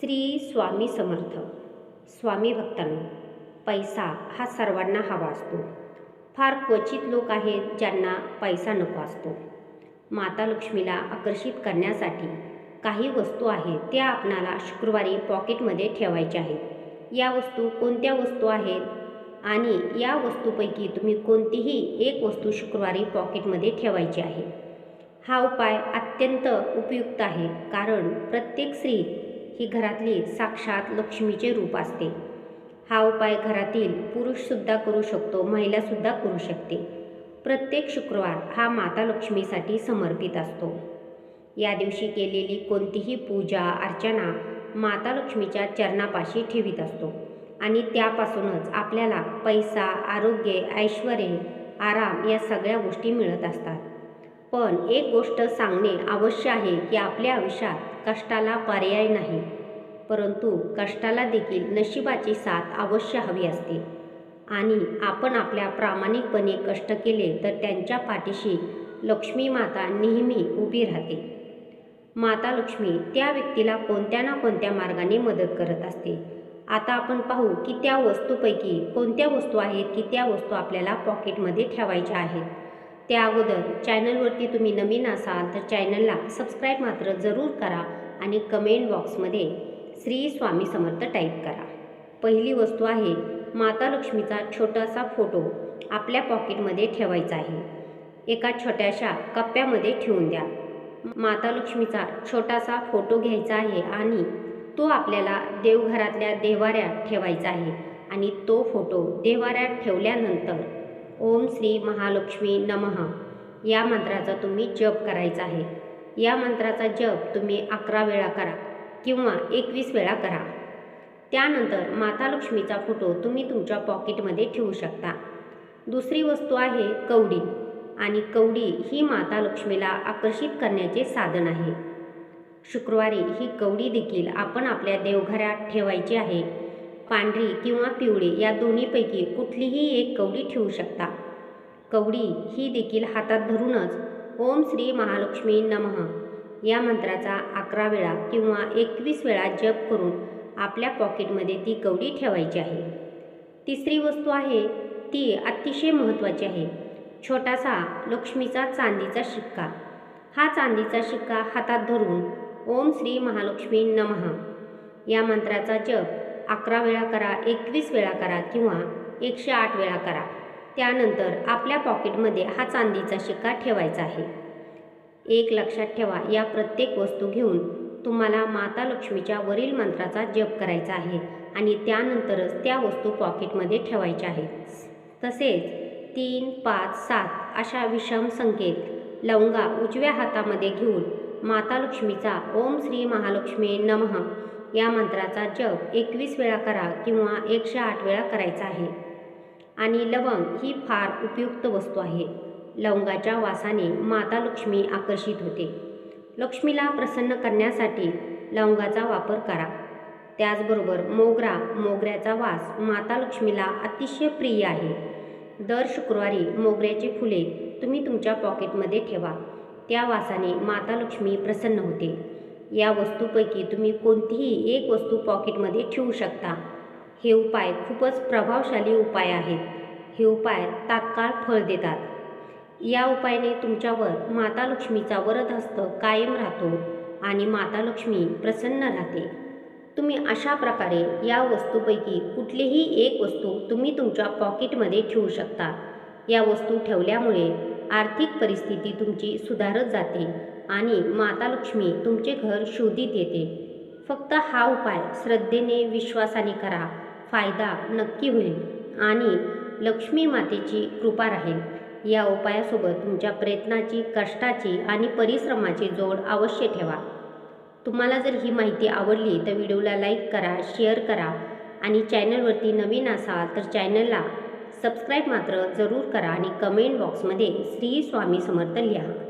श्री स्वामी समर्थ. स्वामी भक्तांनो पैसा हा सर्वांना हवा असतो. फार क्वचित लोक आहेत ज्यांना पैसा नको असतो. माता लक्ष्मीला आकर्षित करण्यासाठी काही वस्तू आहेत त्या आपणाला शुक्रवारी पॉकेटमध्ये ठेवायच्या आहेत. या वस्तू कोणत्या वस्तू आहेत? आणि या वस्तूपैकी तुम्ही कोणतीही एक वस्तू शुक्रवारी पॉकेटमध्ये ठेवायची आहे. हा उपाय अत्यंत उपयुक्त आहे कारण प्रत्येक स्त्री ही घरातली साक्षात लक्ष्मीचे रूप असते. हा उपाय घरातील पुरुषसुद्धा करू शकतो महिलासुद्धा करू शकते. प्रत्येक शुक्रवार हा माता लक्ष्मीसाठी समर्पित असतो. या दिवशी केलेली कोणतीही पूजा अर्चना माता लक्ष्मीच्या चरणापाशी ठेवीत असतो आणि त्यापासूनच आपल्याला पैसा आरोग्य ऐश्वर आराम या सगळ्या गोष्टी मिळत असतात. पण एक गोष्ट सांगणे आवश्यक आहे की आपल्या आयुष्यात कष्टाला पर्याय नाही. परंतु कष्टाला देखील नशिबाची साथ अवश्य हवी असते. आणि आपण आपल्या प्रामाणिकपणे कष्ट केले तर त्यांच्या पाठीशी लक्ष्मी माता नेहमी उभी राहते. माता लक्ष्मी त्या व्यक्तीला कोणत्या ना कोणत्या मार्गाने मदत करत असते. आता आपण पाहू की त्या वस्तूपैकी कोणत्या वस्तू आहेत की त्या वस्तू आपल्याला पॉकेटमध्ये ठेवायच्या आहेत. त्या अगोदर चॅनलवरती तुम्ही नवीन असाल तर चॅनलला सबस्क्राईब मात्र जरूर करा आणि कमेंट बॉक्समध्ये श्री स्वामी समर्थ टाईप करा. पहिली वस्तू आहे माता लक्ष्मीचा छोटासा फोटो आपल्या पॉकेटमध्ये ठेवायचा आहे. एका छोट्याशा कप्प्यामध्ये ठेवून द्या. माता लक्ष्मीचा छोटासा फोटो घ्यायचा आहे आणि तो आपल्याला देवघरातल्या देवाऱ्यात ठेवायचा आहे आणि तो फोटो देवाऱ्यात ठेवल्यानंतर ओम श्री महालक्ष्मी नमः. या मंत्राचा तुम्ही जप करायचा आहे. या मंत्राचा जप तुम्ही अकरा वेळा करा किंवा एकवीस वेळा करा. त्यानंतर माता लक्ष्मीचा फोटो तुम्ही तुमच्या पॉकेटमध्ये ठेवू शकता. दुसरी वस्तू आहे कवडी आणि कवडी ही माता लक्ष्मीला आकर्षित करण्याचे साधन आहे. शुक्रवारी ही कवडी देखील आपण आपल्या देवघरात ठेवायची आहे. पांढरी किंवा पिवळी या दोन्हीपैकी कुठलीही एक कवडी ठेवू शकता. कवडी ही देखील हातात धरूनच ओम श्री महालक्ष्मी नमः या मंत्राचा अकरा वेळा किंवा एकवीस वेळा जप करून आपल्या पॉकेटमध्ये ती कवडी ठेवायची आहे. तिसरी वस्तू आहे ती अतिशय महत्त्वाची आहे. छोटासा लक्ष्मीचा चांदीचा शिक्का. हा चांदीचा शिक्का हातात धरून ओम श्री महालक्ष्मी नमः या मंत्राचा जप अकरा वेळा करा एकवीस वेळा करा किंवा एकशे आठ वेळा करा. त्यानंतर आपल्या पॉकेटमध्ये हा चांदीचा शिक्का ठेवायचा आहे. एक लक्षात ठेवा या प्रत्येक वस्तू घेऊन तुम्हाला माता लक्ष्मीच्या वरील मंत्राचा जप करायचा आहे आणि त्यानंतरच त्या वस्तू पॉकेटमध्ये ठेवायच्या आहेत. तसेच तीन पाच सात अशा विषम संकेत लवंगा उजव्या हातामध्ये घेऊन माता लक्ष्मीचा ओम श्री महालक्ष्मी नमः या मंत्राचा जप एकवीस वेळा करा किंवा एकशे आठ वेळा करायचा आहे. आणि लवंग ही फार उपयुक्त वस्तू आहे. लवंगाच्या वासाने माता लक्ष्मी आकर्षित होते. लक्ष्मीला प्रसन्न करण्यासाठी लवंगाचा वापर करा. त्याचबरोबर मोगरा मोगऱ्याचा वास माता लक्ष्मीला अतिशय प्रिय आहे. दर शुक्रवारी मोगऱ्याची फुले तुम्ही तुमच्या पॉकेटमध्ये ठेवा. त्या वासाने माता लक्ष्मी प्रसन्न होते. या वस्तूपैकी तुम्ही कोणतीही एक वस्तू पॉकेटमध्ये ठेवू शकता. हे उपाय खूपच प्रभावशाली उपाय आहेत. हे उपाय तात्काळ फळ देतात. या उपायाने तुमच्यावर माता लक्ष्मीचा वरद हस्त कायम राहतो आणि माता लक्ष्मी प्रसन्न राहते. तुम्ही अशा प्रकारे या वस्तूपैकी कुठलीही एक वस्तू तुम्ही तुमच्या पॉकेटमध्ये ठेवू शकता. या वस्तू ठेवल्यामुळे आर्थिक परिस्थिती तुमची सुधारत जाते. आणि माता लक्ष्मी तुमचे घर शोधित येते. फक्त हा उपाय श्रद्धेने विश्वासाने करा. फायदा नक्की होईल आणि लक्ष्मी मातेची कृपा राहील. या उपायासोबत तुमच्या प्रयत्नाची कष्टाची आणि परिश्रमाची जोड अवश्य ठेवा. तुम्हाला जर ही माहिती आवडली तर व्हिडिओला लाईक करा शेअर करा आणि चॅनलवरती नवीन असाल तर चॅनलला सबस्क्राईब मात्र जरूर करा आणि कमेंट बॉक्समध्ये श्री स्वामी समर्थ लिहा.